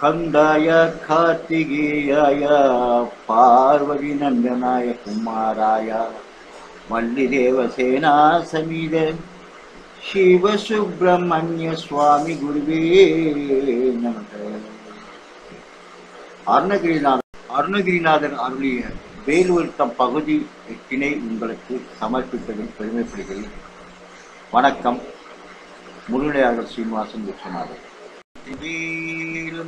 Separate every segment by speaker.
Speaker 1: கந்தாய கார்த்திகேயாய பார்வதி நந்தனாய குமாராய வள்ளிதேவசேனா சமீத சிவசுப்பிரமணிய சுவாமி குருவே நமக. அருணகிரிநாதன் அருணகிரிநாதன் அருளிய வேலுவருத்தம் பகுதி எட்டினை உங்களுக்கு சமர்ப்பிப்பதில் பெருமைப்படுகிறேன். வணக்கம். முருளையாளர் ஸ்ரீனிவாசன் விஸ்வநாதன்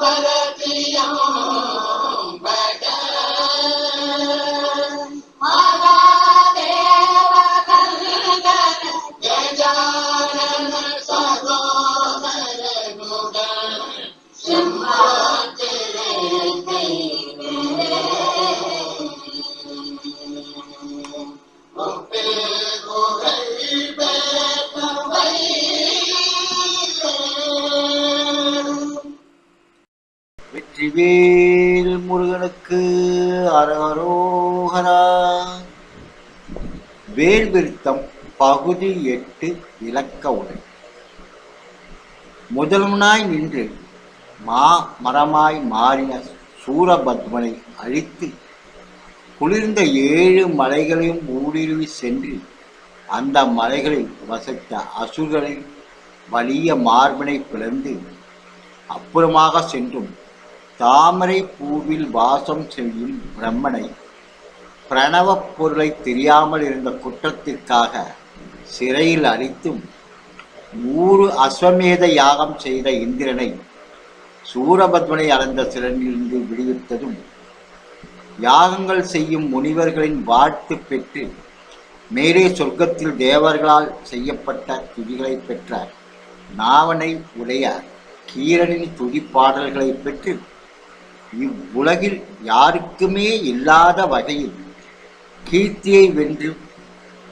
Speaker 2: para
Speaker 1: வேல் முருகனுக்கு அரகரோஹரா வேல் விருத்தம் பகுதி எட்டு இலக்க உரை. முதல்வனாய் நின்று மா மரமாய் மாறின சூரபத்மனை அழித்து குளிர்ந்த ஏழு மலைகளையும் ஊடுருவி சென்று அந்த மலைகளில் வசித்த அசுர்களின் வலிய மார்பினை பிளந்து அப்புறமாக சென்றும் தாமரை பூவில் வாசம் செய்யும் பிரம்மனை பிரணவப் பொருளை தெரியாமல் இருந்த குற்றத்திற்காக சிறையில் அடித்தும் நூறு அஸ்வமேத யாகம் செய்த இந்திரனை சூரபத்மனை அளந்த சிறனிலிருந்து விடுவித்ததும் யாகங்கள் செய்யும் முனிவர்களின் வாழ்த்து பெற்று மேலே சொர்க்கத்தில் தேவர்களால் செய்யப்பட்ட துதிகளை பெற்ற நாவனை உடைய கீரனின் துதிப்பாடல்களை பெற்று இவ்வுலகில் யாருக்குமே இல்லாத வகையில் கீர்த்தியை வென்று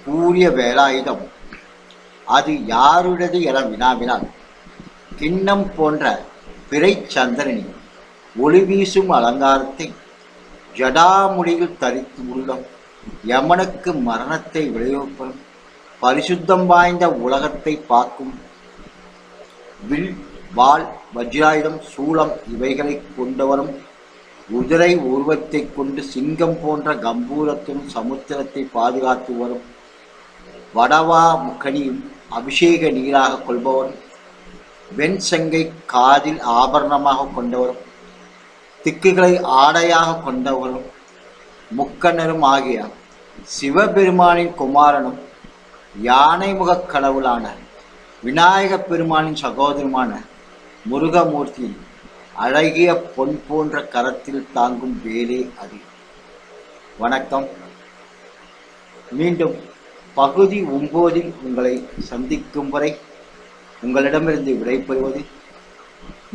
Speaker 1: கூறிய வேலாயுதம் அது யாருடையது என வினாவினால் கிண்ணம் போன்ற பிறை சந்திரனி ஒளி வீசும் அலங்காரத்தை ஜடாமுடியில் தரித்து உள்ளம் யமனுக்கு மரணத்தை விளைவிப்பதும் பரிசுத்தம் வாய்ந்த உலகத்தை பார்க்கும் வில் வாள் வஜ்ராயுதம் சூளம் இவைகளை கொண்டவரும் குதிரை உருவத்தை கொண்டு சிங்கம் போன்ற கம்பூரத்தும் சமுத்திரத்தை பாதுகாத்து வரும் வடவா முக்கணியும் அபிஷேக நீராக கொள்பவரும் வெண் சங்கை காதில் ஆபரணமாக கொண்டவரும் திக்குகளை ஆடையாக கொண்டவரும் முக்கண்ணரும் ஆகிய சிவபெருமானின் குமாரனும் யானை முகக் கடவுளான விநாயகப் பெருமானின் சகோதரமான முருகமூர்த்தி அழகிய பொன் போன்ற கரத்தில் தாங்கும் வேலே அது. வணக்கம். மீண்டும் பகுதி ஒம்போதில் உங்களை சந்திக்கும் வரை உங்களிடமிருந்து விடைபெறுவது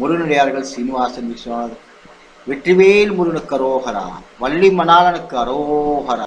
Speaker 1: முருகனுடையார்கள் சீனிவாசன் விஸ்வநாதன் வெற்றிவேல் முருகனுக்கு அரோகரா வள்ளி மணாளனுக்கு அரோகரா.